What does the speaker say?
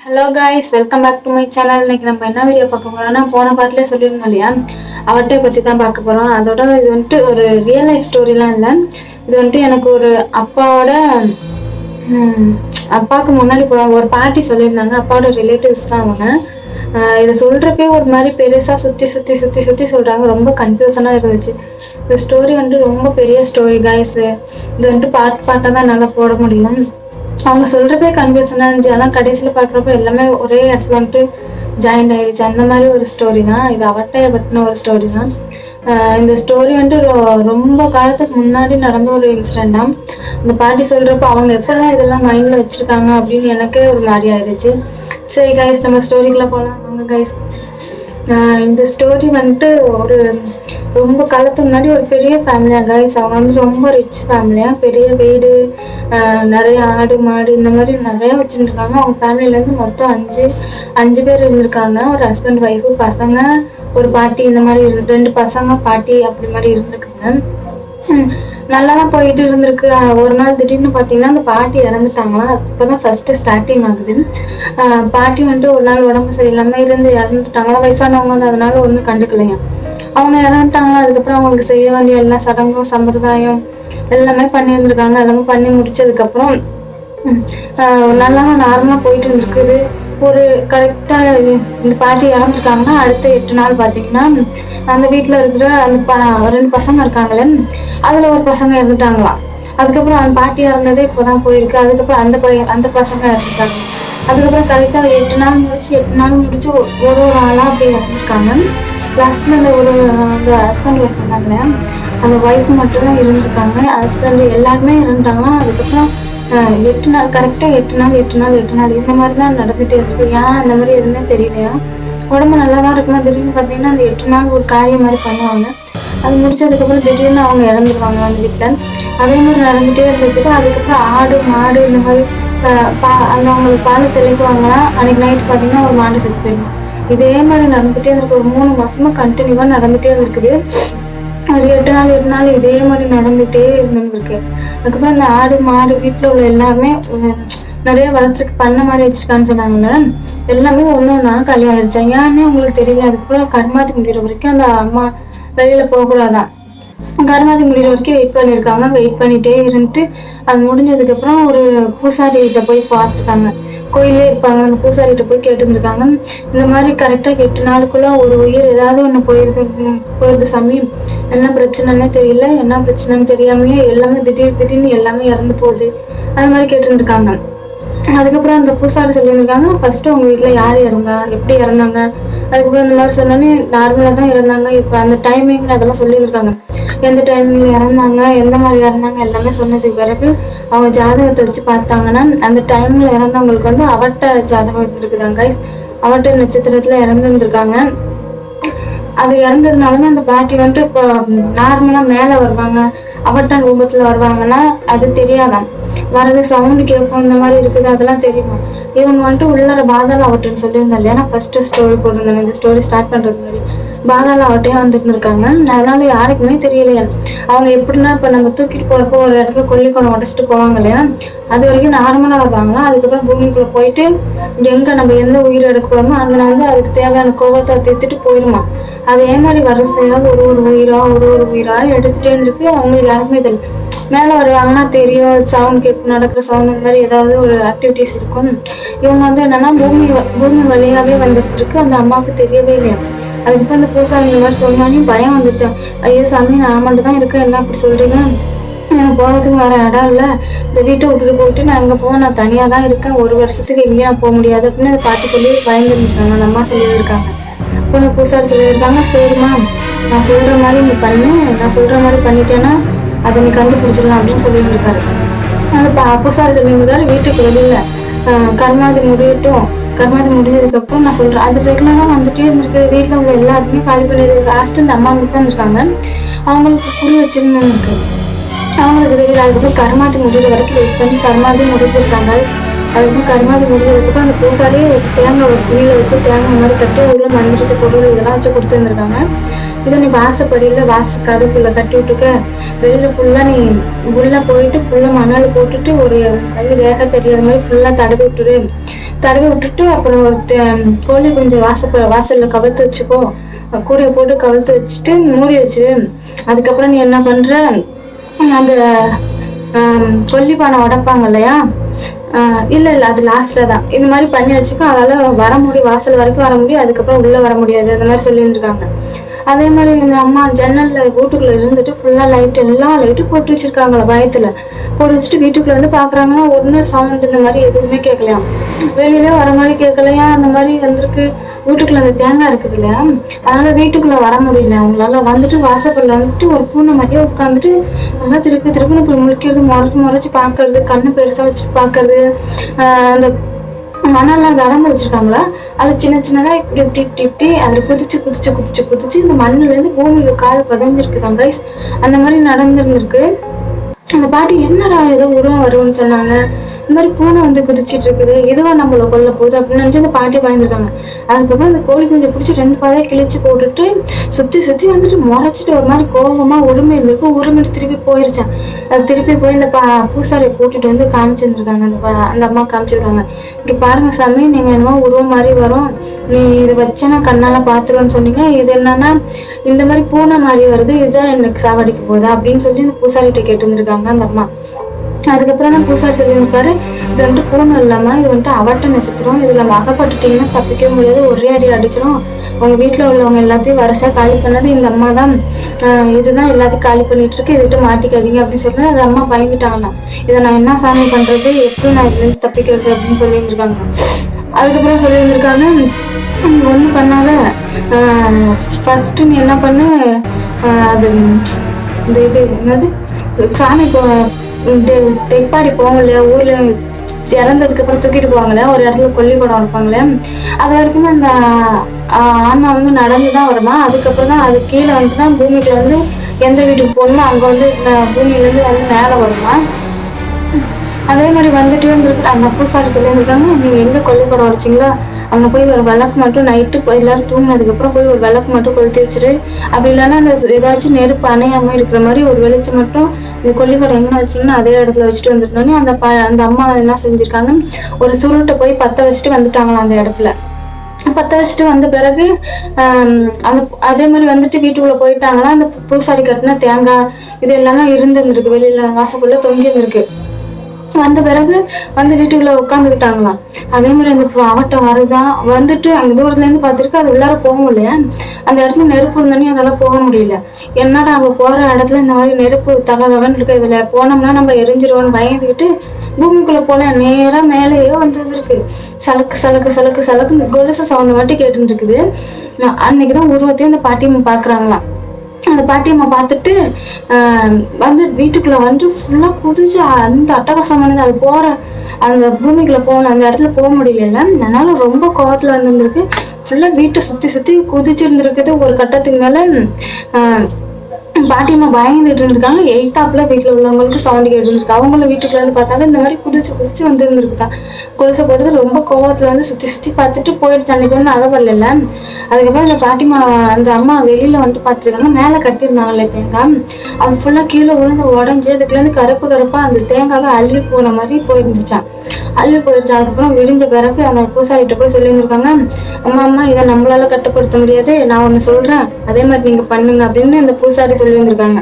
Hello guys welcome back to my channel இன்னைக்கு நம்ம என்ன வீடியோ பார்க்க போறோம்னா போன பாட்டிலே சொல்லியிருந்தோம் இல்லையா? அவட்டை பற்றி தான் பார்க்க போகிறோம் அதோட இது வந்துட்டு ஒரு ரியல் லைஃப் ஸ்டோரிலாம் இல்லை. இது வந்துட்டு எனக்கு ஒரு அப்பாவோட அப்பாவுக்கு முன்னாடி போவாங்க ஒரு பாட்டி சொல்லியிருந்தாங்க அப்பாவோட ரிலேட்டிவ்ஸ் தான் அவங்க. இதை சொல்கிறப்பே ஒரு மாதிரி பெருசாக சுற்றி சுற்றி சுற்றி சுற்றி சொல்கிறாங்க ரொம்ப கன்ஃபியூசனாக இருந்துச்சு. இந்த ஸ்டோரி வந்துட்டு ரொம்ப பெரிய ஸ்டோரி காய்ஸு இது வந்துட்டு பார்ட் பார்ட்டாக தான் நல்லா போட முடியும். அவங்க சொல்கிறப்பே கன்ஃபியூசனாக இருந்துச்சு. ஆனால் கடைசியில் பார்க்குறப்ப எல்லாமே ஒரே இடத்துல வந்துட்டு ஜாயின் ஆயிடுச்சு. அந்த மாதிரி ஒரு ஸ்டோரி தான். இது அவட்டையை பற்றின ஒரு ஸ்டோரி தான். இந்த ஸ்டோரி வந்துட்டு ரொம்ப காலத்துக்கு முன்னாடி நடந்த ஒரு இன்சிடென்ட் தான். அந்த பாட்டி சொல்கிறப்போ அவங்க எப்போல்லாம் இதெல்லாம் மைண்டில் வச்சிருக்காங்க அப்படின்னு எனக்கே ஒரு மாதிரி ஆயிடுச்சு. சரி கைஸ் நம்ம ஸ்டோரிக்குள்ள போகலாம் வாங்க கைஸ் இந்த ஸ்டோரி வந்துட்டு ஒரு ரொம்ப காலத்துக்கு முன்னாடி ஒரு பெரிய ஃபேமிலியாக கைஸ் அவங்க வந்து ரொம்ப ரிச் ஃபேமிலியாக பெரிய வீடு நிறைய ஆடு மாடு இந்த மாதிரி நிறைய வச்சுருக்காங்க அவங்க ஃபேமிலியிலேருந்து மொத்தம் அஞ்சு அஞ்சு பேர் இருந்திருக்காங்க. ஒரு ஹஸ்பண்ட் ஒய்ஃபு பசங்க ஒரு பாட்டி இந்த மாதிரி இரு- ரெண்டு பசங்க பாட்டி அப்படி மாதிரி இருந்திருக்காங்க நல்லா தான் போயிட்டு இருந்திருக்கு. ஒரு நாள் திடீர்னு பார்த்தீங்கன்னா அந்த பாட்டி இறந்துட்டாங்களா? அப்பதான் ஃபர்ஸ்ட் ஸ்டார்டிங் ஆகுது. ஆஹ் பாட்டி வந்துட்டு ஒரு நாள் உடம்பு சரியில்லாம இருந்து இறந்துட்டாங்களா? வயசானவங்க வந்து அதனால ஒன்றும் கண்டுக்கலையா? அவங்க இறந்துட்டாங்களா? அதுக்கப்புறம் அவங்களுக்கு செய்ய வேண்டிய எல்லா சடங்கும் சம்பிரதாயம் எல்லாமே பண்ணியிருந்திருக்காங்க. எல்லாமே பண்ணி முடிச்சதுக்கப்புறம் ஆஹ் நல்லா நார்மலாக போயிட்டு இருந்திருக்குது. ஒரு கரெக்டாக இந்த பாட்டி இறந்துருக்காங்கன்னா அடுத்த எட்டு நாள் பார்த்தீங்கன்னா அந்த வீட்டில் இருக்கிற அந்த ப ரெண்டு பசங்க இருக்காங்களே அதில் ஒரு பசங்க இறந்துட்டாங்களாம் அதுக்கப்புறம் அந்த பாட்டி இறந்ததே இப்போதான் போயிருக்கு. அதுக்கப்புறம் அந்த பையன் அந்த பசங்க இறந்துட்டாங்க. அதுக்கப்புறம் கரெக்டாக எட்டு நாள் முடிச்சு எட்டு நாள் முடிச்சு ஒரு ஒரு ஆளாக அப்படி இறந்துருக்காங்க. லாஸ்ட்ல அந்த ஒரு அந்த ஹஸ்பண்ட் ஒய்ஃப் இருந்தாங்களே அந்த ஒய்ஃப் மட்டும்தான் இருந்திருக்காங்க. ஹஸ்பண்ட் எல்லாருமே இருந்துட்டாங்கன்னா அதுக்கப்புறம் எட்டு நாள் கரெக்டாக எட்டு நாள் எட்டு நாள் எட்டு நாள். இந்த மாதிரி தான் நடந்துகிட்டே இருக்கு. ஏன் அந்த மாதிரி எதுவுமே தெரியலையா? உடம்பு நல்லா தான் இருக்குமா? திடீர்னு பார்த்தீங்கன்னா அந்த எட்டு நாள் ஒரு காரியம் மாதிரி பண்ணுவாங்க. அது முடிச்சதுக்கப்புறம் திடீர்னு அவங்க இறந்துருவாங்க அந்த வீட்டில் அதே மாதிரி நடந்துகிட்டே இருந்துக்கிட்டு அதுக்கப்புறம் ஆடு மாடு இந்த மாதிரி பா அந்த அவங்களுக்கு பால் தெளிக்குவாங்கன்னா அன்னைக்கு நைட் பார்த்தீங்கன்னா ஒரு மாடு செத்து போயிடும்? இதே மாதிரி நடந்துகிட்டே இருக்கு ஒரு மூணு மாசமா கண்டினியூவா நடந்துகிட்டே இருக்குது அது எட்டு நாள் எட்டு நாள் இதே மாதிரி நடந்துட்டே இருந்திருக்கு அதுக்கப்புறம் அந்த ஆடு மாடு வீட்டில் உள்ள எல்லாமே நிறைய வளர்த்துருக்கு பண்ண மாதிரி வச்சிருக்கான்னு சொன்னாங்க எல்லாமே ஒன்று ஒன்றா கல்யாணம் ஆயிடுச்சு ஏன்னு உங்களுக்கு தெரியல அதுக்கப்புறம் கர்மாதி முடிகிற வரைக்கும் அந்த அம்மா வெளியில போகக்கூடாதான் கர்மாதி முடிகிற வரைக்கும் வெயிட் பண்ணியிருக்காங்க. வெயிட் பண்ணிட்டே இருந்துட்டு அது முடிஞ்சதுக்கப்புறம் ஒரு பூசாரி கிட்ட போய் பார்த்துருக்காங்க. கோயிலே இருப்பாங்க. அந்த பூசாரிகிட்ட போய் கேட்டுருந்துருக்காங்க. இந்த மாதிரி கரெக்டாக எட்டு நாளுக்குள்ள ஒரு உயிர் ஏதாவது ஒன்று போயிருது போயிருது சாமி. என்ன பிரச்சனைன்னு தெரியல. என்ன பிரச்சனைன்னு தெரியாமையே எல்லாமே திடீர் திடீர்னு எல்லாமே இறந்து போகுது. அது மாதிரி கேட்டுருந்துருக்காங்க. அதுக்கப்புறம் அந்த பூசாரி சொல்லியிருக்காங்க ஃபஸ்ட்டு உங்கள் வீட்டில் யார் இறந்தா எப்படி இறந்தாங்க? அதுக்கப்புறம் இந்த மாதிரி சொன்னோன்னே நார்மலாக தான் இறந்தாங்க. இப்போ அந்த டைமிங் அதெல்லாம் சொல்லியிருக்காங்க எந்த டைமிங்கில் இறந்தாங்க எந்த மாதிரி இறந்தாங்க எல்லாமே சொன்னதுக்கு பிறகு அவங்க ஜாதகத்தை வச்சு பார்த்தாங்கன்னா அந்த டைமில் இறந்தவங்களுக்கு வந்து அவட்ட ஜாதகம் இருந்திருக்குதாங்க அவட்ட நட்சத்திரத்தில் இறந்துருந்துருக்காங்க. அது இறந்ததுனால தான் அந்த பாட்டி வந்துட்டு இப்போ நார்மலாக மேலே வருவாங்க. அவட்ட ரூபத்தில் வருவாங்கன்னா அது தெரியாதான் வரது சவுண்டு கேட்கும் இந்த மாதிரி இருக்குது அதெல்லாம் தெரியும். இவங்க வந்துட்டு உள்ளார பாதாள அவட்டன் சொல்லியிருந்தேன் இல்லையா நான் ஃபர்ஸ்ட் ஸ்டோரி போட்டிருந்தேன் இந்த ஸ்டோரி ஸ்டார்ட் பண்ணுறது மாதிரி பாதாள அவட்டையும் வந்துருந்துருக்காங்க. அதனால யாருக்குமே தெரியலையா? அவங்க எப்படின்னா இப்போ நம்ம தூக்கிட்டு போகிறப்போ ஒரு இடத்துல கொல்லிக்கோணம் உடச்சிட்டு போவாங்க இல்லையா? அது வரைக்கும் நார்மலாக வருவாங்களா அதுக்கப்புறம் பூமிக்குள்ளே போயிட்டு எங்கே நம்ம எந்த உயிர் எடுக்க போகிறோமோ அங்கே வந்து அதுக்கு தேவையான கோவத்தை தீர்த்துட்டு போயிடுமா அதே மாதிரி வரிசையாக ஒரு ஒரு உயிரா ஒரு ஒரு உயிரா எடுத்துட்டே இருந்திருக்கு? அவங்களுக்கு யாருக்குமே தெரியல. மேலே வருவாங்கன்னா தெரியும் சவுண்ட் கேட்கும் நடக்கிற சவுண்ட் இந்த மாதிரி ஏதாவது ஒரு ஆக்டிவிட்டிஸ் இருக்கும். இவங்க வந்து என்னன்னா பூமி வ- பூமி வழியாகவே வந்துட்டு இருக்கு அந்த அம்மாவுக்கு தெரியவே இல்லையா? அதுக்கு அந்த பூசாரி இந்த மாதிரி சொன்னானே பயம் வந்துருச்சான் ஐயோ சாமி நான் மட்டும் தான் இருக்கேன். என்ன அப்படி சொல்றீங்க? எனக்கு போகிறதுக்கு வேற இடம் இல்லை. இந்த வீட்டை விட்டுட்டு போயிட்டு நான் அங்கே போக நான் தனியாக தான் இருக்கேன். ஒரு வருஷத்துக்கு எங்கேயும் போக முடியாது. அப்படின்னு அந்த பாட்டி சொல்லி பயந்துருக்காங்க அந்த அம்மா சொல்லியிருக்காங்க. கொஞ்சம் பூசாரி சொல்லியிருக்காங்க. சரிம்மா நான் சொல்கிற மாதிரி நீ பண்ணு. நான் சொல்கிற மாதிரி பண்ணிட்டேன்னா அதை நீ கண்டுபிடிச்சிடலாம் அப்படின்னு சொல்லியிருக்காரு அந்த பா பூசாரி சொல்லியிருக்காரு வீட்டுக்கு வெளியில் கர்மாதி முடியட்டும். கர்மாதி முடிஞ்சதுக்கப்புறம் நான் சொல்கிறேன் அது ரெகுலராக வந்துட்டே இருந்திருக்கு. வீட்டில் உள்ள எல்லாருமே காலி பண்ணி லாஸ்ட்டு இந்த அம்மா மட்டும் தான் இருந்திருக்காங்க அவங்களுக்கு புரி வச்சிருந்தவங்களுக்கு அவங்களுக்கு தெரியல அதுக்கப்புறம் கர்மாதி முடிகிற வரைக்கும் வெயிட் பண்ணி கர்மாதி முடிஞ்சிருச்சாங்க. அதுக்கப்புறம் கர்மாதி முடிஞ்சதுக்கப்புறம் அந்த பூசாரியே ஒரு தேங்காய் ஒரு துணியில் வச்சு தேங்காய் மாதிரி கட்டி உள்ள மந்திரிச்ச பொருள் இதெல்லாம் வச்சு கொடுத்துருந்துருக்காங்க. இதை நீ வாசப்படியில் வாச கதவுக்குள்ள கட்டி விட்டுக்க. வெளியில் ஃபுல்லாக நீ உள்ளே போயிட்டு ஃபுல்லாக மணல் போட்டுட்டு ஒரு கை ரேக தெரியாத மாதிரி ஃபுல்லாக தடவி விட்டுரு. தடவி விட்டுட்டு அப்புறம் ஒரு தே- கோழி கொஞ்சம் வாசப்ப வாசலில் கவிழ்த்து வச்சுக்கோ. கூடையை போட்டு கவிழ்த்து வச்சுட்டு மூடி வச்சிரு அதுக்கப்புறம் நீ என்ன பண்ற? அந்த கொல்லிப்பானை உடைப்பாங்க இல்லையா? இல்ல இல்ல அது லாஸ்ட்ல தான். இந்த மாதிரி பண்ணி வச்சுக்கோ அதால வர முடியும். வாசல் வரைக்கும் வர முடியும். அதுக்கப்புறம் உள்ள வர முடியாது. அந்த மாதிரி சொல்லியிருந்துருக்காங்க. அதே மாதிரி இந்த அம்மா ஜன்னல்ல வீட்டுக்குள்ள இருந்துட்டு ஃபுல்லா லைட் எல்லா லைட்டும் போட்டு வச்சிருக்காங்களா பயத்தில். போட்டு வச்சுட்டு வீட்டுக்குள்ள வந்து பாக்குறாங்கன்னா ஒன்றும் சவுண்ட் இந்த மாதிரி எதுவுமே கேட்கலையாம் வெளியில வர மாதிரி கேட்கலையா அந்த மாதிரி வந்திருக்கு. வீட்டுக்குள்ள அந்த தேங்காய் இருக்குது இல்லையா? அதனால வீட்டுக்குள்ள வர முடியல. அவங்களால வந்துட்டு வாசப்படில வந்துட்டு ஒரு பூனை மாதிரியே உட்காந்துட்டு நல்லா திருப்பி திருப்பி போய் முழிக்கிறது முறைச்சு முறைச்சி பார்க்கறது கண்ணு பெருசா வச்சுட்டு பாக்குறது ஆஹ் அந்த மணல்லாம் கடந்து வச்சுருக்காங்களா? அது சின்ன சின்னதா இப்படி இப்படி இப்படி இப்படி அதுல குதிச்சு குதிச்சு குதிச்சு குதிச்சு இந்த மண்ணுல இருந்து பூமிக்கு கால் பதிஞ்சிருக்குதாங்க கைஸ் அந்த மாதிரி நடந்திருந்திருக்கு. அந்த பாட்டி என்னடா ஏதோ உருவம் வரும்னு சொன்னாங்க. இந்த மாதிரி பூனை வந்து குதிச்சிட்டு இருக்குது. இதுவா நம்மள கொல்ல போகுது அப்படின்னு நினைச்சு அந்த பாட்டி பயந்துருக்காங்க. அதுக்கப்புறம் அந்த கோழி குஞ்சை பிடிச்சி ரெண்டு பாதையை கிழிச்சு போட்டுட்டு சுத்தி சுத்தி வந்துட்டு முறைச்சிட்டு ஒரு மாதிரி கோபமா உரிமையிலுக்கு உரிமைட்டு திருப்பி போயிருச்சான் அது திருப்பி போய் இந்த பா பூசாரியை கூட்டிட்டு வந்து காமிச்சிருந்துருக்காங்க. அந்த பா அந்த அம்மா காமிச்சிருக்காங்க. இங்க பாருங்க சாமி நீங்க என்னமோ உருவம் மாதிரி வரும். நீ இதை வச்சு நான் கண்ணால பாத்துருவேன்னு சொன்னீங்க. இது என்னன்னா இந்த மாதிரி பூனை மாதிரி வருது. இதுதான் எனக்கு சாவடிக்க போகுதா அப்படின்னு சொல்லி இந்த பூசாரிகிட்ட கேட்டு இருந்திருக்காங்க அந்த அம்மா. அதுக்கப்புறம் தான் பூசாரி சொல்லியிருக்காரு இது வந்துட்டு பூனை இல்லாமல் இது வந்துட்டு அவட்ட நட்சத்திரம் இதில் மகப்பட்டுட்டிங்கன்னா தப்பிக்க முடியாது ஒரே அடி அடிச்சிடும் உங்க வீட்டில் உள்ளவங்க எல்லாத்தையும் வரிசையாக காலி பண்ணது இந்த அம்மா தான் இதுதான் எல்லாத்தையும் காலி பண்ணிட்டு இருக்கு இதுகிட்ட மாட்டிக்காதீங்க அப்படின்னு சொல்லி அந்த அம்மா பயந்துட்டாங்களாம். இதை நான் என்ன சாமி பண்றது எப்படி நான் இதுலேருந்து தப்பிக்கிறது அப்படின்னு சொல்லியிருந்திருக்காங்க. அதுக்கப்புறம் சொல்லியிருந்திருக்காங்க ஒன்றும் பண்ணாத. ஃபர்ஸ்ட் நீ என்ன பண்ணு அது இந்த இது என்னது? சாமி போ டெப்பாடி போவாங்க இல்லையா ஊர்ல இறந்ததுக்கு அப்புறம் தூக்கிட்டு போவாங்களே ஒரு இடத்துல கொல்லிக்கூடம் வைப்பாங்களே அது வரைக்கும் அந்த ஆன்மா வந்து நடந்து தான் வருமா? அதுக்கப்புறம் தான் அது கீழே வந்து தான் பூமிக்குள்ள வந்து எந்த வீட்டுக்கு போகணுமோ அங்க வந்து அஹ், பூமியிலேருந்து வந்து மேலே வருமா? அதே மாதிரி வந்துட்டு வந்துருக்கு அந்த பூசாரி சொல்லியிருந்திருக்காங்க நீங்க எங்க கொல்லிப்படம் வச்சிங்களோ அவங்க போய் ஒரு விளக்கு மட்டும் நைட்டு போய் எல்லாரும் தூங்கினதுக்கு அப்புறம் போய் ஒரு விளக்கு மட்டும் கொளுத்தி வச்சுட்டு அப்படி இல்லைன்னா அந்த ஏதாச்சும் நெருப்பு அணையாம இருக்கிற மாதிரி ஒரு வெளிச்சம் மட்டும் இந்த கொல்லிக்கொடை எங்க வச்சீங்கன்னா அதே இடத்துல வச்சுட்டு வந்துட்டோன்னே அந்த ப அந்த அம்மா என்ன செஞ்சிருக்காங்க? ஒரு சுருட்டை போய் பத்த வச்சுட்டு வந்துட்டாங்களாம் அந்த இடத்துல. பத்த வச்சுட்டு வந்த பிறகு அந்த அதே மாதிரி வந்துட்டு வீட்டுக்குள்ள போயிட்டாங்கன்னா அந்த பூசாரி கட்டின தேங்காய் இது எல்லாமே இருந்துருக்கு வெளியில வாசக்குள்ள தொங்கி இருந்திருக்கு வந்த பிறகு வந்து வீட்டுக்குள்ள உட்காந்துக்கிட்டாங்களாம் அதே மாதிரி அந்த அவட்டம் வருதான் வந்துட்டு அங்க தூரத்துல இருந்து பார்த்துருக்கு அது உள்ளார போக முடியல. அந்த இடத்துல நெருப்பு இருந்தோன்னே அதெல்லாம் போக முடியல. என்னடா அவங்க போற இடத்துல இந்த மாதிரி நெருப்பு தகவன் இருக்கு இதுல? போனோம்னா நம்ம எரிஞ்சிருவோம்னு பயந்துக்கிட்டு பூமிக்குள்ள போல நேரா மேலேயே வந்து இருக்கு. சலக்கு சலக்கு சலக்கு சலக்கு கொலுசு சவுண்ட் மட்டும் கேட்டுருக்குது அன்னைக்குதான் உருவத்தையும் இந்த பாட்டியம்மா பாக்குறாங்களாம் அந்த பாட்டியம்மா பார்த்துட்டு வந்து வீட்டுக்குள்ளே வந்து ஃபுல்லாக குதிச்சு அந்த அட்டகாசமானது அது போகிற அந்த பூமிக்குள்ளே போகணும் அந்த இடத்துல போக முடியல அதனால ரொம்ப கோபத்தில் வந்துருந்துருக்கு ஃபுல்லாக வீட்டை சுற்றி சுற்றி குதிச்சு இருந்திருக்குது ஒரு கட்டத்துக்கு மேலே பாட்டியம்மா பயந்துட்டு இருந்திருக்காங்க. எயித்தாப்புல வீட்டில் உள்ளவங்களுக்கு சவுண்ட் கேட்டுருந்துருக்கு. அவங்களும் வீட்டுக்குள்ள வந்து பார்த்தாங்க இந்த மாதிரி குதிச்சு குதிச்சு வந்து இருந்திருக்குதான் குடிசை போடுறது ரொம்ப கோவத்தில் வந்து சுற்றி சுற்றி பார்த்துட்டு போயிட்டு தண்ணிக்கணும்னு ஒன்றும் அகப்படல அதுக்கப்புறம் இந்த பாட்டிமா அந்த அம்மா வெளியில் வந்துட்டு பார்த்துருக்காங்க. மேலே கட்டியிருந்தாங்கல்ல தேங்காய். அது ஃபுல்லாக கீழே விழுந்து உடஞ்சி அதுக்குள்ள கருப்பு கருப்பாக அந்த தேங்காவை அள்ளி போன மாதிரி போயிருந்துச்சான் அள்ளி போயிடுச்சு அதுக்கப்புறம் விடிஞ்ச பிறகு அந்த பூசாரிகிட்ட போய் சொல்லியிருந்திருக்காங்க அம்மா அம்மா இதை நம்மளால கட்டுப்படுத்த முடியாது. நான் ஒன்று சொல்கிறேன் அதே மாதிரி நீங்கள் பண்ணுங்க. அப்படின்னு அந்த பூசாரி சொல்லியிருந்திருக்காங்க.